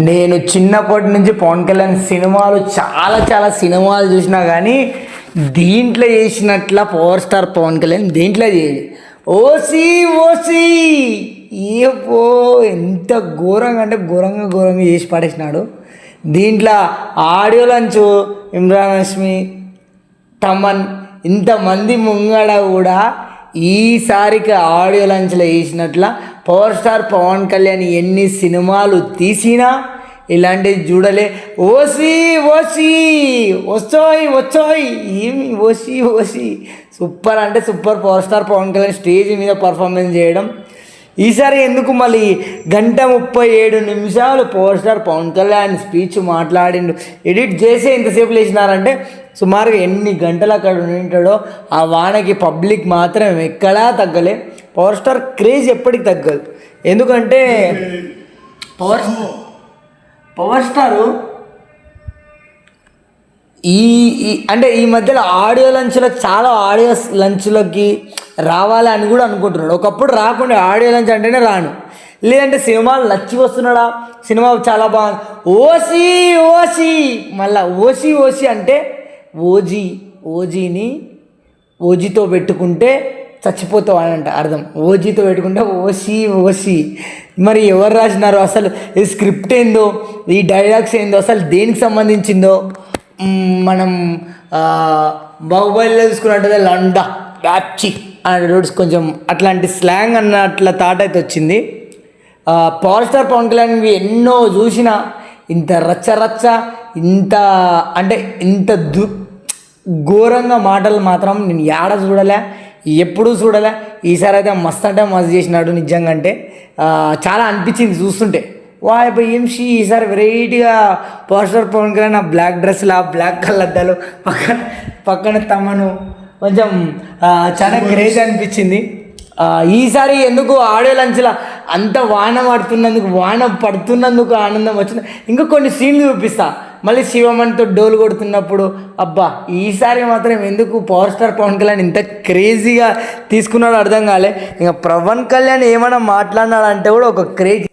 నేను చిన్నప్పటి నుంచి పవన్ కళ్యాణ్ సినిమాలు చాలా చాలా సినిమాలు చూసినా కానీ దీంట్లో చేసినట్ల పవర్ స్టార్ పవన్ కళ్యాణ్ దీంట్లో చేయలేదు ఓసి ఓసి! ఏపో ఎంత ఘోరంగా అంటే ఘోరంగా ఘోరంగా చేసి పడేసినాడు. దీంట్లో ఆడియో లంచ్ ఇమ్రాన్ హష్మి తమన్ ఇంతమంది ముంగడ కూడా ఈసారికి ఆడియో లంచ్లో వేసినట్ల పవర్ స్టార్ పవన్ కళ్యాణ్ ఎన్ని సినిమాలు తీసినా ఇలాంటివి చూడలే. ఓసి ఓసి వచ్చోయ్ వచ్చోయ్ ఏమి ఓసి ఓసి. సూపర్ అంటే super power star Pawan Kalyan stage మీద పర్ఫార్మెన్స్ చేయడం. ఈసారి ఎందుకు మళ్ళీ గంట ముప్పై ఏడు నిమిషాలు power star Pawan Kalyan speech మాట్లాడిండు. ఎడిట్ చేసే ఇంతసేపు లేచినారంటే సుమారుగా ఎన్ని గంటలు అక్కడ ఉంటాడో ఆ వానకి పబ్లిక్ మాత్రం ఎక్కడా తగ్గలే. పవర్ స్టార్ క్రేజ్ ఎప్పటికి తగ్గదు. ఎందుకంటే పవర్ పవర్ స్టారు. ఈ ఈ అంటే ఈ మధ్యలో ఆడియో లంచ్లో చాలా ఆడియో లంచ్లకి రావాలి అని కూడా అనుకుంటున్నాడు. ఒకప్పుడు రాకుండా ఆడియో లంచ్ అంటేనే రాను. లేదంటే సినిమాలు నచ్చి వస్తున్నాడా? సినిమా చాలా బాగుంది ఓసి ఓసి మళ్ళా ఓసి ఓసి అంటే ఓజీ ఓజీని ఓజీతో పెట్టుకుంటే చచ్చిపోతావు అని అంట అర్థం. ఓజీతో పెట్టుకుంటే ఓసి ఓసి. మరి ఎవరు రాసినారు అసలు? ఈ స్క్రిప్ట్ ఏందో? ఈ డైలాగ్స్ ఏందో? అసలు దేనికి సంబంధించిందో? మనం బాహుబలిలో చూసుకున్నట్టయితే లండ బ్యాప్చి అనే రోడ్స్ కొంచెం అట్లాంటి స్లాంగ్ అన్న అట్లా థాట్ అయితే వచ్చింది. పవర్ స్టార్ పవన్ కళ్యాణ్ ఎన్నో చూసినా ఇంత రచ్చ రచ్చ ఇంత అంటే ఇంత దు ఘోరంగా మాటలు మాత్రం నేను ఏడ చూడలే ఎప్పుడూ చూడలే. ఈసారి అయితే మస్త్ అంటే మస్తు చేసినాడు నిజంగా అంటే చాలా అనిపించింది చూస్తుంటే. వా ఏంషి ఈసారి వెరైటీగా పోస్టర్ పవన్ కళ్యాణ్ ఆ బ్లాక్ డ్రెస్లు ఆ బ్లాక్ అద్దాలు పక్కన పక్కన తమను. కొంచెం చాలా క్రేజ్ అనిపించింది. ఈసారి ఎందుకు ఆడియో లంచ్లో అంత వాన పడుతున్నందుకు వాన పడుతున్నందుకు ఆనందం వచ్చింది. ఇంకా కొన్ని సీన్లు చూపిస్తా. మళ్ళీ శివమణితో డోలు కొడుతున్నప్పుడు అబ్బా ఈసారి మాత్రం ఎందుకు పవర్ స్టార్ పవన్ కళ్యాణ్ ఇంత క్రేజీగా తీసుకున్నాడో అర్థం కాలే. ఇంకా పవన్ కళ్యాణ్ ఏమైనా మాట్లాడినాడంటే కూడా ఒక క్రేజ్